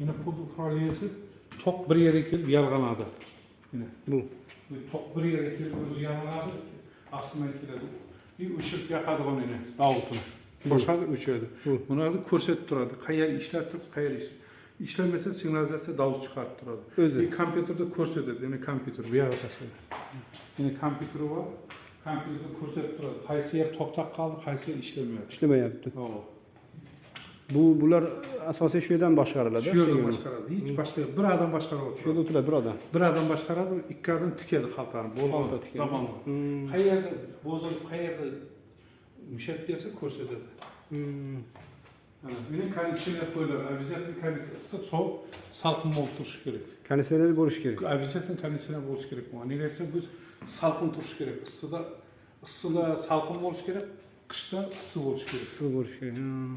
Yine pul faaliyeti tok bir yere gelip yalganadı. Yine. Bu. Bu tok bir yere gelip özü yalganadı. Aslında keledi. Bir ışık yakadı onu yine. Davutunu. Boşadı, uçuyordu. Bu. Bunu da ko'rsatib turadi. Qayerga ishlatib, qayerga ish- ishlamasa signalizatsiya davuz chiqarib turadi. O'zi. Bir kompyuterda ko'rsatadi, ya'ni kompyuter bu yoqqa tashladi. Ya'ni kompyuteri bor. Kompyuterda ko'rsatib turadi. Qaysi yer to'xtab qoldi, qaysi yer ishlamayapti. ishlamayapti. Hop. Bu bular asosiy shu yerdan boshqariladi. Shu yerdan boshqaradi. Hech boshqa bir odam boshqarib Shu yerda o'tiradi. o'tiradi bir odam. Bir odam boshqaradi, ikki odam tikadi xaltani. Xalta Bo'ldi tikadi. zamon. Hmm. Qayerda bozorib, qayerda mushak bersa ko'rsatadi. Hmm. Ana, Meni konditsioner qo'yiladi. Обязательно konditsioner issiq, sovuq, salqin bo'lib turishi kerak. Konditsioner bo'lishi kerak. Обязательно konditsioner bo'lishi kerak bu. Nega desa biz salqin turishi kerak. Issida issida salqin bo'lishi kerak, qishda issiq bo'lishi kerak. Suv bo'lishi kerak. Hmm.